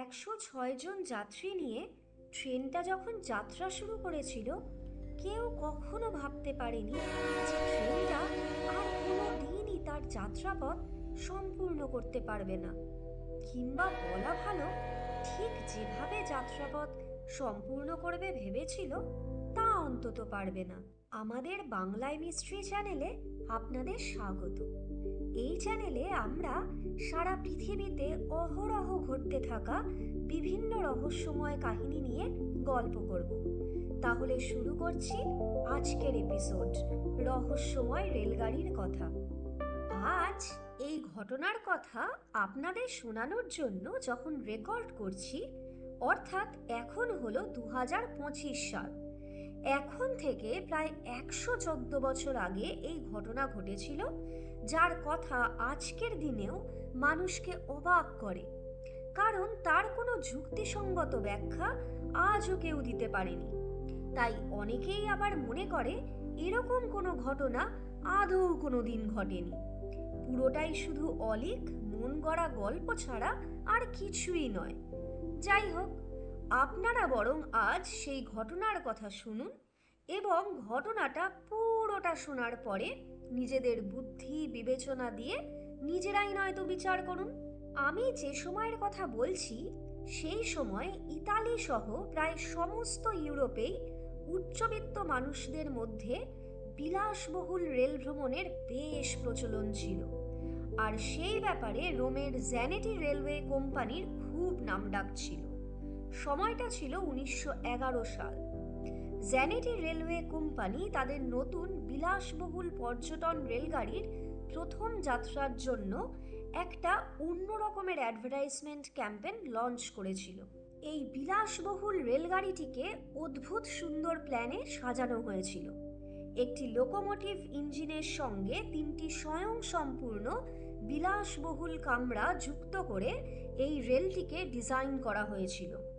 একশো ছয় জন যাত্রী নিয়ে ট্রেনটা যখন যাত্রা শুরু করেছিল, কেউ কখনো ভাবতে পারেনি যে ট্রেনটা আর কোনো দিনই তার যাত্রাপথ সম্পূর্ণ করতে পারবে না। কিংবা বলা ভালো, ঠিক যেভাবে যাত্রাপথ সম্পূর্ণ করবে ভেবেছিল, তা অন্তত পারবে না। আমাদের বাংলায় মিস্ট্রি চ্যানেলে আপনাদের স্বাগত। এই চ্যানেলে আমরা সারা পৃথিবীতে অহরহ ঘটতে থাকা বিভিন্ন রহস্যময় কাহিনী নিয়ে গল্প করব। তাহলে শুরু করছি আজকের এপিসোড রহস্যময় রেলগাড়ির কথা। আজ এই ঘটনার কথা আপনাদের শোনানোর জন্য যখন রেকর্ড করছি, অর্থাৎ এখন হলো দু হাজার পঁচিশ সাল। এখন থেকে প্রায় একশো চোদ্দ বছর আগে এই ঘটনা ঘটেছিল যার কথা আজকের দিনেও মানুষকে অবাক করে। কারণ তার কোনো যুক্তিসঙ্গত ব্যাখ্যা আজও কেউ দিতে পারেনি। তাই অনেকেই আবার মনে করে, এরকম কোনো ঘটনা আদৌ কোনো দিন ঘটেনি। পুরোটাই শুধু অলিক, মন গড়া গল্প ছাড়া আর কিছুই নয়। যাই হোক, আপনারা বরং আজ সেই ঘটনার কথা শুনুন এবং ঘটনাটা পুরোটা শোনার পরে নিজেদের বুদ্ধি, বিবেচনা দিয়ে নিজেরাই নয়তো বিচার করুন। আমি যে সময়ের কথা বলছি, সেই সময় ইতালি সহ প্রায় সমস্ত ইউরোপেই উচ্চবিত্ত মানুষদের মধ্যে বিলাসবহুল রেল ভ্রমণের বেশ প্রচলন ছিল। আর সেই ব্যাপারে রোমের জ্যানেটি রেলওয়ে কোম্পানির খুব নামডাক ছিল। সময়টা ছিল উনিশশো এগারো সাল। জ্যানেটি রেলওয়ে কোম্পানি তাদের নতুন বিলাসবহুল পর্যটন রেলগাড়ির প্রথম যাত্রার জন্য একটা অন্য রকমের অ্যাডভার্টাইজমেন্ট ক্যাম্পেন লঞ্চ করেছিল। এই বিলাসবহুল রেলগাড়িটিকে অদ্ভুত সুন্দর প্ল্যানে সাজানো হয়েছিল। একটি লোকোমোটিভ ইঞ্জিনের সঙ্গে তিনটি স্বয়ংসম্পূর্ণ বিলাসবহুল কামরা যুক্ত করে এই রেলটিকে ডিজাইন করা হয়েছিল।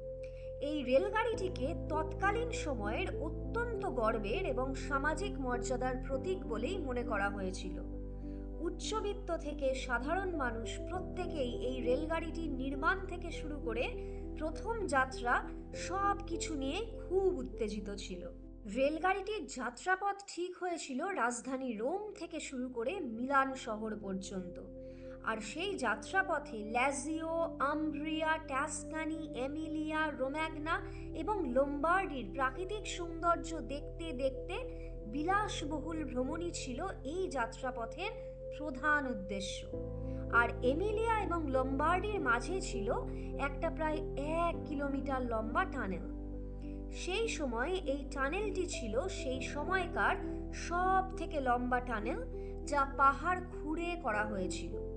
এই রেলগাড়িটিকে তৎকালীন সময়ের অত্যন্ত গর্বের এবং সামাজিক মর্যাদার প্রতীক বলেই মনে করা হয়েছিল। উচ্চবিত্ত থেকে সাধারণ মানুষ প্রত্যেকেই এই রেলগাড়িটির নির্মাণ থেকে শুরু করে প্রথম যাত্রা সব কিছু নিয়ে খুব উত্তেজিত ছিল। রেলগাড়িটির যাত্রাপথ ঠিক হয়েছিল রাজধানী রোম থেকে শুরু করে মিলান শহর পর্যন্ত। আর সেই যাত্রাপথে ল্যাজিও, আম্ব্রিয়া, ট্যাসকানি, এমিলিয়া, রোম্যাগনা এবং লোম্বার্ডির প্রাকৃতিক সৌন্দর্য দেখতে দেখতে বিলাসবহুল ভ্রমণই ছিল এই যাত্রাপথের প্রধান উদ্দেশ্য। আর এমিলিয়া এবং লম্বার্ডির মাঝে ছিল একটা প্রায় এক কিলোমিটার লম্বা টানেল। সেই সময় এই টানেলটি ছিল সেই সময়কার সব থেকে লম্বা টানেল যা পাহাড় খুঁড়ে করা হয়েছিল।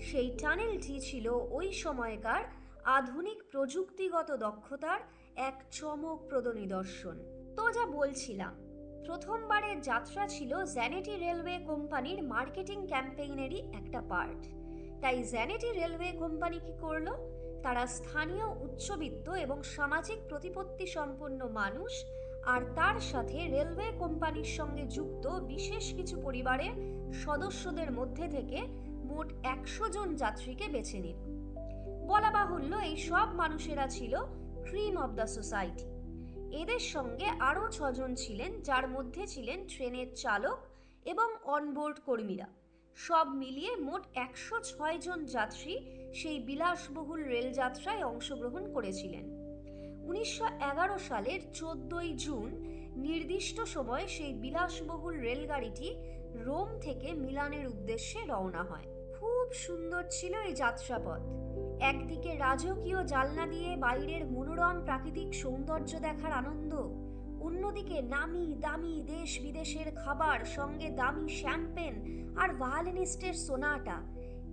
সেই টানেলটি ছিল ওই সময়কার আধুনিক প্রযুক্তিগত দক্ষতার এক চমকপ্রদ নিদর্শন। তো যা বলছিলাম, প্রথমবারের যাত্রা ছিল জ্যানেটি রেলওয়ে কোম্পানির মার্কেটিং ক্যাম্পেইনেরই একটা পার্ট। তাই জ্যানেটি রেলওয়ে কোম্পানি কি করল? তারা স্থানীয় উচ্চবিত্ত এবং সামাজিক প্রতিপত্তি সম্পন্ন মানুষ আর তার সাথে রেলওয়ে কোম্পানির সঙ্গে যুক্ত বিশেষ কিছু পরিবারের সদস্যদের মধ্যে থেকে মোট একশো জন যাত্রীকে বেছে নিল বলা বাহুল্য এই সব মানুষেরা ছিল ক্রিম অব দ্য সোসাইটি। এদের সঙ্গে আরও ছজন ছিলেন, যার মধ্যে ছিলেন ট্রেনের চালক এবং অনবোর্ড কর্মীরা। সব মিলিয়ে মোট একশো ছয় জন যাত্রী সেই বিলাসবহুল রেলযাত্রায় অংশগ্রহণ করেছিলেন। উনিশশো এগারো সালের চোদ্দই জুন নির্দিষ্ট সময়ে সেই বিলাসবহুল রেলগাড়িটি রোম থেকে মিলানের উদ্দেশ্যে রওনা হয়। খুব সুন্দর ছিল এই যাত্রাপথ। একদিকে রাজকীয় জালনা দিয়ে বাইরের মনোরম প্রাকৃতিক সৌন্দর্য দেখার আনন্দ, অন্যদিকে নামি দামি দেশ বিদেশের খাবার, সঙ্গে দামি শ্যাম্পেন আর ভায়োলিনিস্টের সোনাটা।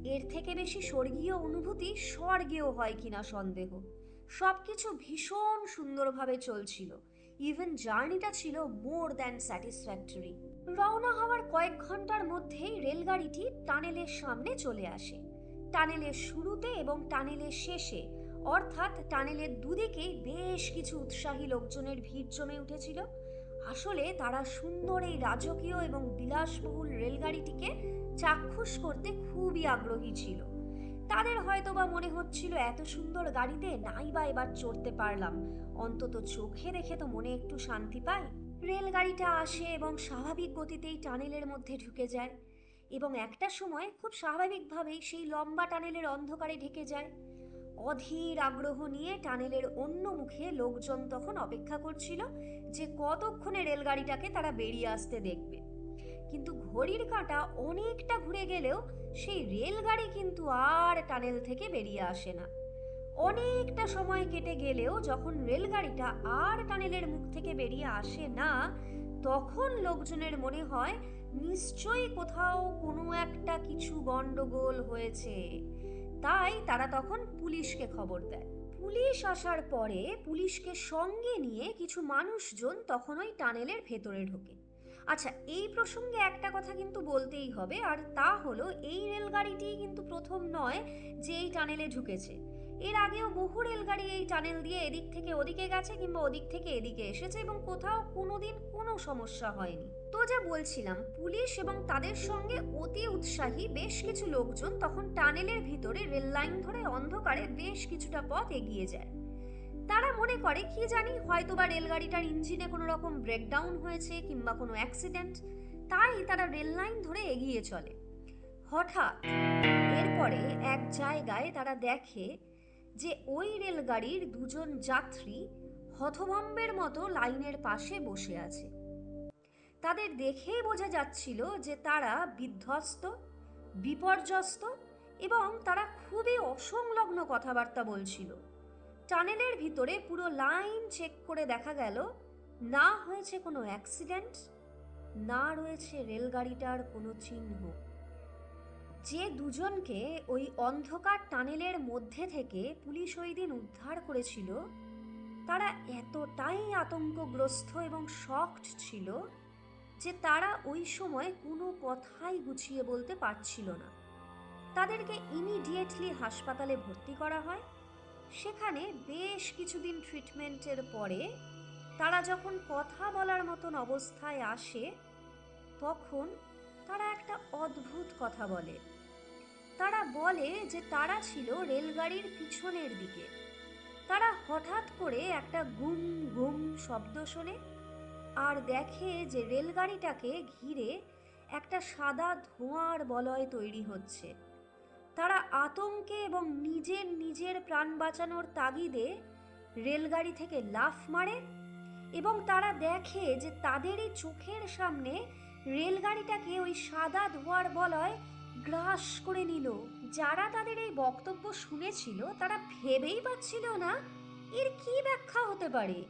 এর থেকে বেশি স্বর্গীয় অনুভূতি স্বর্গেও হয় কিনা সন্দেহ। সব কিছু ভীষণ সুন্দরভাবে চলছিল। ইভেন জার্নিটা ছিল মোর দ্যান স্যাটিসফ্যাক্টরি রওনা হওয়ার কয়েক ঘণ্টার মধ্যেই রেলগাড়িটি টানেলের সামনে চলে আসে। টানেলের শুরুতে এবং টানেলের শেষে, অর্থাৎ টানেলের দুদিকেই বেশ কিছু উৎসাহী লোকজনের ভিড় জমে উঠেছিল। আসলে তারা সুন্দর এই রাজকীয় এবং বিলাসবহুল রেলগাড়িটিকে চাক্ষুষ করতে খুবই আগ্রহী ছিল। তাদের হয়তো বা মনে হচ্ছিল, এত সুন্দর গাড়িতে নাই বা এবার চড়তে পারলাম। অন্তত চোখে দেখে তো মনে একটু শান্তি পাই রেলগাড়িটা আসে এবং স্বাভাবিক গতিতেই টানেলের মধ্যে ঢুকে যায় এবং একটা সময় খুব স্বাভাবিকভাবেই সেই লম্বা টানেলের অন্ধকারে ঢেকে যায়। অধীর আগ্রহ নিয়ে টানেলের অন্য মুখে লোকজন তখন অপেক্ষা করছিল যে কতক্ষণে রেলগাড়িটাকে তারা বেরিয়ে আসতে দেখবে। কিন্তু ঘড়ির কাঁটা অনেকটা ঘুরে গেলেও সেই রেলগাড়ি কিন্তু আর টানেল থেকে বেরিয়ে আসে না। অনেকটা সময় কেটে গেলেও যখন রেলগাড়িটা আর টানেলের মুখ থেকে বেরিয়ে আসে না, তখন লোকজনের মনে হয় নিশ্চয়ই কোথাও কোনো একটা কিছু গন্ডগোল হয়েছে। তাই তারা তখন পুলিশকে খবর দেয়। পুলিশ আসার পরে পুলিশকে সঙ্গে নিয়ে কিছু মানুষজন তখন ওই টানেলের ভেতরে ঢোকে। আচ্ছা এই প্রসঙ্গে একটা কথা কিন্তু বলতেই হবে, আর তা হলো এই রেলগাড়িটি কিন্তু প্রথম নয় যে এই টানেলে ঢুকেছে। এর আগেও বহু রেলগাড়ি এই টানেল দিয়ে এদিক থেকে ওদিকে গেছে কিংবা ওদিক থেকে এদিকে এসেছে এবং কোথাও কোনোদিন কোনো সমস্যা হয়নি। তো যা বলছিলাম, পুলিশ এবং তাদের সঙ্গে অতি উৎসাহী বেশ কিছু লোকজন তখন টানেলের ভিতরে রেল লাইন ধরে অন্ধকারে বেশ কিছুটা পথ এগিয়ে যায়। তারা মনে করে, কি জানি, হয়তোবা রেলগাড়িটার ইঞ্জিনে কোনো রকম ব্রেকডাউন হয়েছে কিংবা কোনো অ্যাক্সিডেন্ট, তাই তারা রেল লাইন ধরে এগিয়ে চলে। হঠাৎ এরপরে এক জায়গায় তারা দেখে যে ওই রেলগাড়ির দুজন যাত্রী হতভম্বের মতো লাইনের পাশে বসে আছে। তাদের দেখেই বোঝা যাচ্ছিল যে তারা বিধ্বস্ত, বিপর্যস্ত এবং তারা খুবই অসংলগ্ন কথাবার্তা বলছিল। টানেলের ভিতরে পুরো লাইন চেক করে দেখা গেল, না হয়েছে কোনো অ্যাক্সিডেন্ট, না রয়েছে রেলগাড়িটার কোনো চিহ্ন। যে দুজনকে ওই অন্ধকার টানেলের মধ্যে থেকে পুলিশ ওই দিন উদ্ধার করেছিল, তারা এতটাই আতঙ্কগ্রস্ত এবং শকড ছিল যে তারা ওই সময় কোনো কথাই গুছিয়ে বলতে পারছিল না। তাদেরকে ইমিডিয়েটলি হাসপাতালে ভর্তি করা হয়। সেখানে বেশ কিছুদিন ট্রিটমেন্টের পরে তারা যখন কথা বলার মতন অবস্থায় আসে, তখন তারা একটা অদ্ভুত কথা বলে। তারা বলে যে তারা ছিল রেলগাড়ির পিছনের দিকে। তারা হঠাৎ করে একটা গুম গুম শব্দ শোনে আর দেখে যে রেলগাড়িটাকে ঘিরে একটা সাদা ধোঁয়ার বলয় তৈরি হচ্ছে। তারা আতঙ্কে এবং নিজের নিজের প্রাণ বাঁচানোর তাগিদে রেলগাড়ি থেকে লাফ মারে এবং তারা দেখে যে তাদেরই চোখের সামনে রেলগাড়িটাকে ওই সাদা ধোঁয়ার বলয় গ্রাস করে নিল। যারা তাদের এই বক্তব্য শুনেছিল, তারা ভেবেই পাচ্ছিল না এর কি ব্যাখ্যা হতে পারে।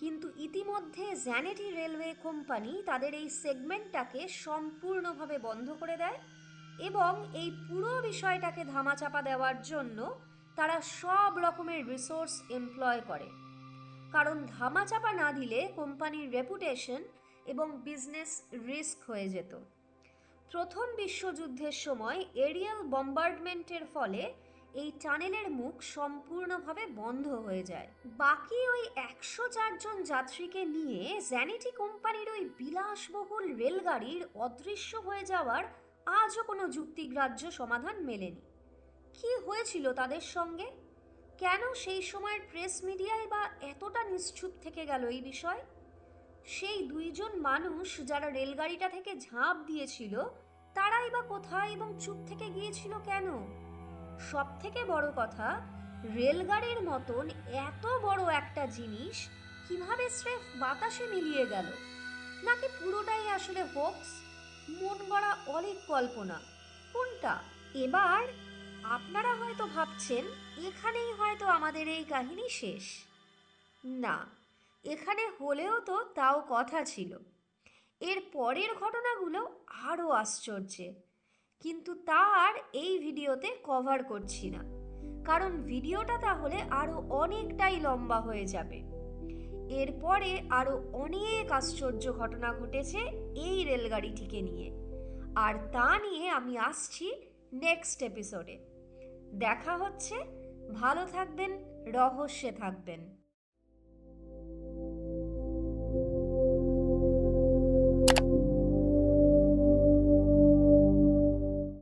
কিন্তু ইতিমধ্যে জ্যানেটি রেলওয়ে কোম্পানি তাদের এই সেগমেন্টটাকে সম্পূর্ণভাবে বন্ধ করে দেয় এবং এই পুরো বিষয়টাকে ধামাচাপা দেওয়ার জন্য তারা সব রকমের রিসোর্স এমপ্লয় করে। কারণ ধামাচাপা না দিলে কোম্পানির রেপুটেশন এবং বিজনেস রিস্ক হয়ে যেত। প্রথম বিশ্বযুদ্ধের সময় এরিয়াল বম্বার্ডমেন্টের ফলে এই টানেলের মুখ সম্পূর্ণভাবে বন্ধ হয়ে যায়। বাকি ওই একশো চারজন যাত্রীকে নিয়ে জ্যানিটি কোম্পানির ওই বিলাসবহুল রেলগাড়ির অদৃশ্য হয়ে যাওয়ার আজও কোনো যুক্তিগ্রাহ্য সমাধান মেলেনি। কি হয়েছিল তাদের সঙ্গে? কেন সেই সময়ের প্রেস মিডিয়ায় বা এতটা নিশ্চুপ থেকে গেল এই বিষয়? সেই দুইজন মানুষ যারা রেলগাড়িটা থেকে ঝাঁপ দিয়েছিল, তারাই বা কোথায় এবং চুপ থেকে গিয়েছিল কেন? সব থেকে বড় কথা, রেলগাড়ির মতন এত বড় একটা জিনিস কীভাবে স্রেফ বাতাসে মিলিয়ে গেল? নাকি পুরোটাই আসলে হোক্স? মন গড়া অনেক কল্পনা। কোনটা? এবার আপনারা হয়তো ভাবছেন, এখানেই হয়তো আমাদের এই কাহিনী শেষ। না। এখানে হলেও তো তাও কথা ছিল। এর পরের ঘটনাগুলো আরও আশ্চর্যের কিন্তু তা আর এই ভিডিওতে কভার করছি না। কারণ ভিডিওটা তাহলে আরও অনেকটাই লম্বা হয়ে যাবে। এরপরে আরও অনেক আশ্চর্য ঘটনা ঘটেছে এই রেলগাড়িটিকে নিয়ে। আর তা নিয়ে আমি আসছি নেক্সট এপিসোডে দেখা হচ্ছে। ভালো থাকবেন, রহস্যে থাকবেন।